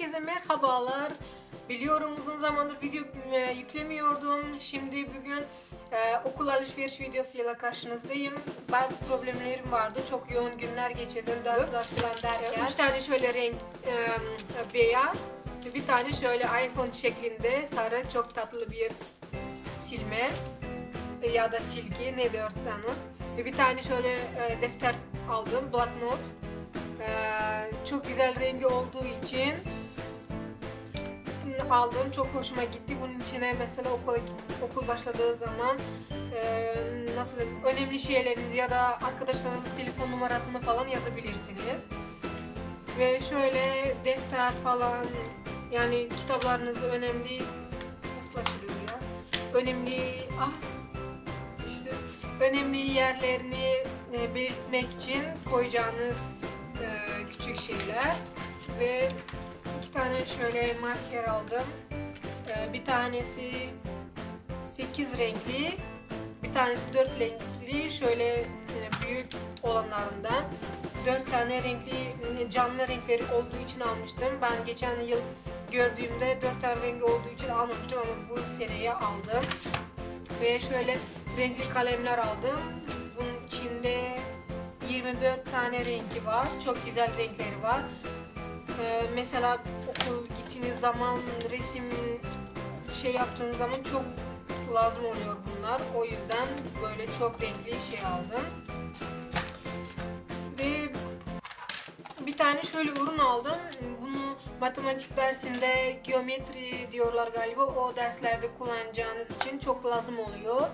Herkese merhabalar. Biliyorum uzun zamandır video e, yüklemiyordum. Şimdi bugün e, okul alışveriş videosuyla karşınızdayım. Bazı problemlerim vardı. Çok yoğun günler geçirdim. Dersler falan derken. Üç tane şöyle renk e, beyaz. Bir tane şöyle iPhone şeklinde sarı çok tatlı bir silme ya da silgi ne diyorsanız. Bir tane şöyle e, defter aldım. Black Note. Ee, çok güzel rengi olduğu için aldım. Çok hoşuma gitti. Bunun içine mesela okula okul başladığı zaman e, nasıl önemli şeylerinizi ya da arkadaşlarınızın telefon numarasını falan yazabilirsiniz. Ve şöyle defter falan yani kitaplarınızı önemli nasıl açılıyor ya? Önemli ah işte önemli yerlerini e, belirtmek için koyacağınız e, küçük şeyler ve iki tane şöyle marker aldım. E, bir tanesi 8 renkli, bir tanesi 4 renkli şöyle e, büyük olanlarından. 4 tane renkli canlı renkleri olduğu için almıştım. Ben geçen yıl gördüğümde 4 tane rengi olduğu için almamıştım ama bu seneye aldım. Ve şöyle renkli kalemler aldım. Bunun içinde 24 tane rengi var. Çok güzel renkleri var. Ee, mesela okul gittiğiniz zaman resim şey yaptığınız zaman çok lazım oluyor bunlar. O yüzden böyle çok renkli şey aldım. Ve bir tane şöyle ürün aldım. Bunu matematik dersinde geometri diyorlar galiba. O derslerde kullanacağınız için çok lazım oluyor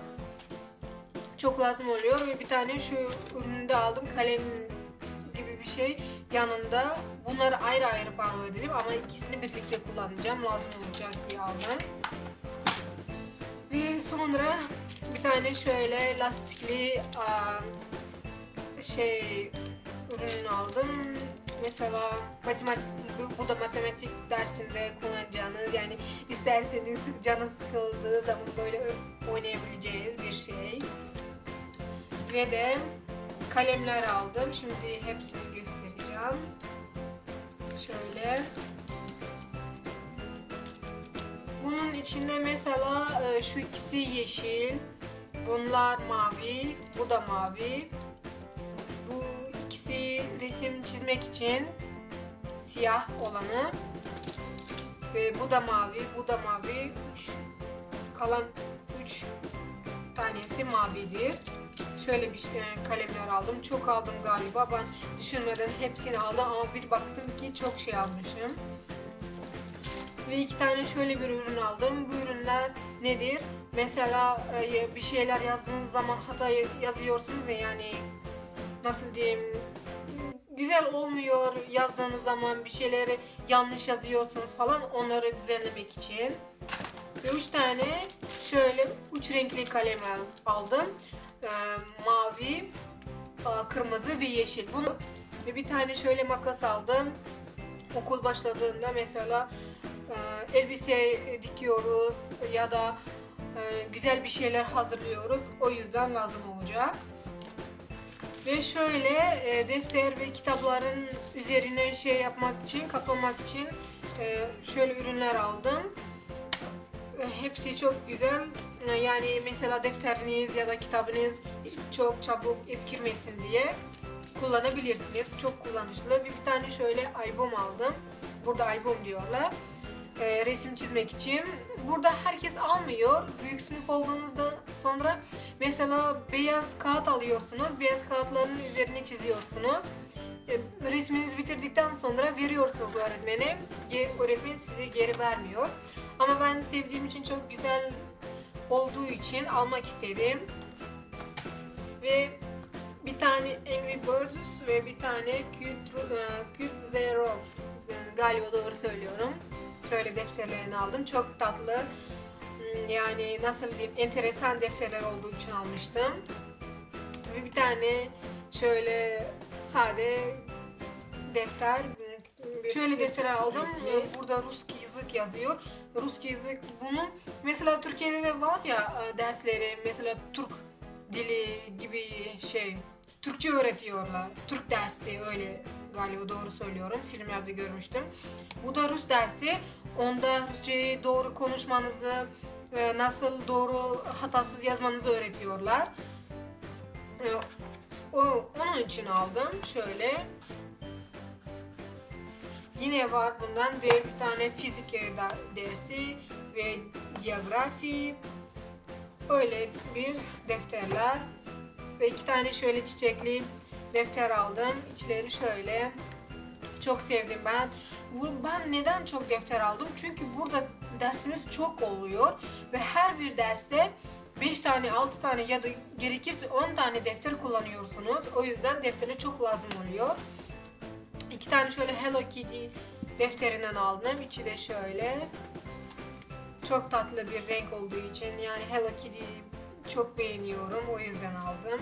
çok lazım oluyor ve bir tane şu ürünü de aldım kalem gibi bir şey yanında bunları ayrı ayrı pano edelim ama ikisini birlikte kullanacağım. Lazım olacak diye aldım. Ve sonra bir tane şöyle lastikli şey ürününü aldım. Mesela matematik bu da matematik dersinde kullanacağınız yani isterseniz canınız sıkıldığı zaman böyle oynayabileceğiniz bir şey. Ve de kalemler aldım. Şimdi hepsini göstereceğim. Şöyle. Bunun içinde mesela e, şu ikisi yeşil. Bunlar mavi. Bu da mavi. Bu ikisi resim çizmek için siyah olanı. Ve bu da mavi. Bu da mavi. Kalan 3 tanesi mavidir. Şöyle bir e, kalemler aldım. Çok aldım galiba. Ben düşünmeden hepsini aldım ama bir baktım ki çok şey almışım. Ve iki tane şöyle bir ürün aldım. Bu ürünler nedir? Mesela e, bir şeyler yazdığınız zaman hata yazıyorsunuz ya yani nasıl diyeyim güzel olmuyor yazdığınız zaman bir şeyleri yanlış yazıyorsunuz falan onları düzenlemek için. Ve üç tane şöyle üç renkli kalem aldım e, mavi, e, kırmızı ve yeşil. Bunu ve bir tane şöyle makas aldım. Okul başladığında mesela e, elbise dikiyoruz ya da e, güzel bir şeyler hazırlıyoruz. O yüzden lazım olacak. Ve şöyle e, defter ve kitapların üzerine şey yapmak için, kaplamak için e, şöyle ürünler aldım. Hepsi çok güzel. E, yani mesela defteriniz ya da kitabınız çok çabuk eskirmesin diye kullanabilirsiniz. Çok kullanışlı. Bir tane şöyle albüm aldım. Burada albüm diyorlar. E, resim çizmek için. Burada herkes almıyor. Büyük sınıf olduğunuzda sonra mesela beyaz kağıt alıyorsunuz. Beyaz kağıtların üzerine çiziyorsunuz. E, resminiz bitirdikten sonra veriyorsunuz öğretmene. Öğretmen size geri vermiyor. Ama ben sevdiğim için çok güzel olduğu için almak istedim. Ve bir tane Angry Birds ve bir tane Cute, Cute The Rock. Galiba doğru söylüyorum. Şöyle defterlerini aldım. Çok tatlı. Hmm, yani nasıl diyeyim enteresan defterler olduğu için almıştım. Ve bir tane şöyle sade defter Şöyle defter aldım. Burada Ruski yazık yazıyor. Ruski yazık bunun mesela Türkiye'de de var ya e, dersleri mesela Türk dili gibi şey Türkçe öğretiyorlar. Türk dersi öyle galiba doğru söylüyorum. Filmlerde görmüştüm. Bu da Rus dersi. Onda Rusçayı doğru konuşmanızı, e, nasıl doğru hatasız yazmanızı öğretiyorlar. E, onun için aldım. Şöyle. Yine var bundan ve bir tane fizik dersi ve geografi. Öyle bir defterler. Ve iki tane şöyle çiçekli defter aldım. İçleri şöyle. Çok sevdim ben. Ben neden çok defter aldım? Çünkü burada dersimiz çok oluyor ve her bir derste 5 tane, 6 tane ya da gerekirse 10 tane defter kullanıyorsunuz. O yüzden defteri çok lazım oluyor. Tane şöyle Hello Kitty defterinden aldım. İçi de şöyle. Çok tatlı bir renk olduğu için yani Hello Kitty çok beğeniyorum. O yüzden aldım.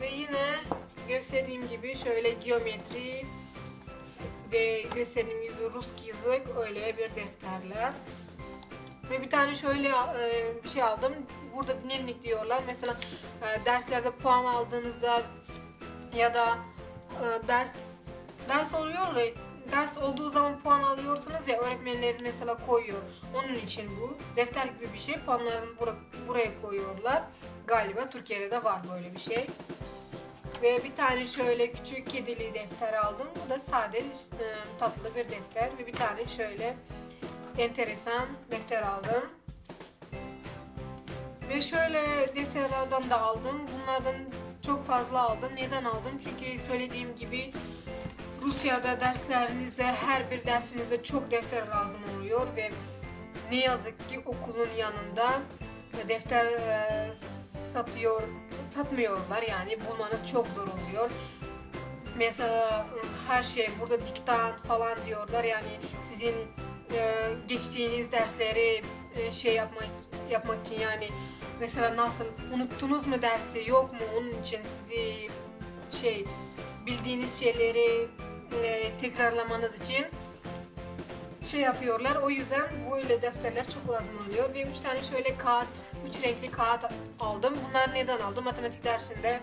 Ve yine gösterdiğim gibi şöyle geometri ve gösterdiğim gibi Rus yazık öyle bir defterler. Ve bir tane şöyle e, bir şey aldım. Burada dinamik diyorlar. Mesela e, derslerde puan aldığınızda ya da e, ders ders oluyor ders olduğu zaman puan alıyorsunuz ya öğretmenleriniz mesela koyuyor. Onun için bu defter gibi bir şey. Puanlarını bura, buraya koyuyorlar. Galiba Türkiye'de de var böyle bir şey. Ve bir tane şöyle küçük kedili defter aldım. Bu da sade e, tatlı bir defter ve bir tane şöyle enteresan defter aldım. Ve şöyle defterlerden de aldım. Bunlardan çok fazla aldım. Neden aldım? Çünkü söylediğim gibi Rusya'da derslerinizde her bir dersinizde çok defter lazım oluyor ve ne yazık ki okulun yanında defter e, satıyor satmıyorlar. Yani bulmanız çok zor oluyor. Mesela her şey burada diktat falan diyorlar. Yani sizin e, geçtiğiniz dersleri e, şey yapmak yapmak için yani mesela nasıl unuttunuz mu dersi yok mu? Onun için sizi şey bildiğiniz şeyleri e, tekrarlamanız için şey yapıyorlar. O yüzden böyle defterler çok lazım oluyor. Ve üç tane şöyle kağıt, üç renkli kağıt aldım. Bunlar neden aldım? Matematik dersinde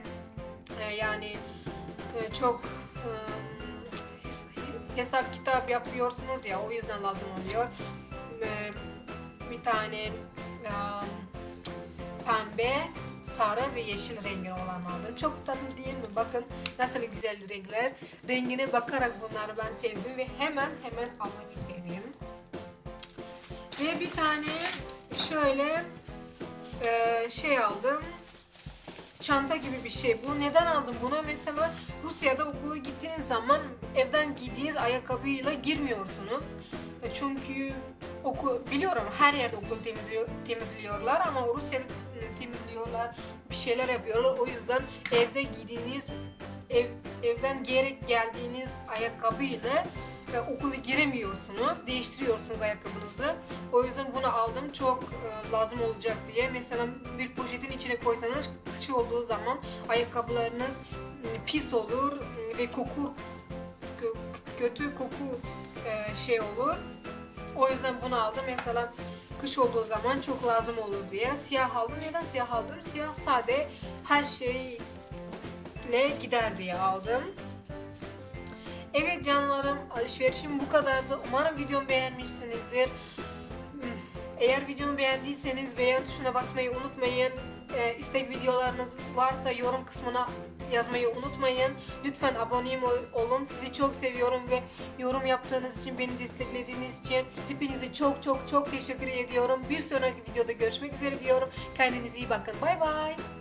e, yani e, çok hesap kitap yapıyorsunuz ya o yüzden lazım oluyor. Bir tane pembe, sarı ve yeşil rengi olan aldım. Çok tatlı değil mi? Bakın nasıl güzel renkler. Rengine bakarak bunları ben sevdim ve hemen hemen almak istedim. Ve bir tane şöyle e, şey aldım. Çanta gibi bir şey bu. Neden aldım bunu? Mesela Rusya'da okula gittiğiniz zaman evden giydiğiniz ayakkabıyla girmiyorsunuz. E, çünkü oku biliyorum her yerde okul temizliyor, temizliyorlar ama Rusya'da temizliyorlar, bir şeyler yapıyorlar. O yüzden evde giydiğiniz ev, evden giyerek geldiğiniz ayakkabıyla e, okula giremiyorsunuz. Değiştiriyorsunuz ayakkabınızı. O yüzden bunu aldım. Çok e, lazım olacak diye. Mesela bir poşetin içine koysanız kış olduğu zaman ayakkabılarınız e, pis olur e, ve koku kötü koku e, şey olur. O yüzden bunu aldım. Mesela kış olduğu zaman çok lazım olur diye. Siyah aldım. Neden siyah aldım? Siyah sade her şeyle gider diye aldım. Evet canlarım alışverişim bu kadardı. Umarım videomu beğenmişsinizdir. Eğer videomu beğendiyseniz beğen tuşuna basmayı unutmayın. Ee, istek videolarınız varsa yorum kısmına yazmayı unutmayın. Lütfen abone olun. Sizi çok seviyorum ve yorum yaptığınız için, beni desteklediğiniz için hepinize çok çok çok teşekkür ediyorum. Bir sonraki videoda görüşmek üzere diyorum. Kendinize iyi bakın. Bay bay.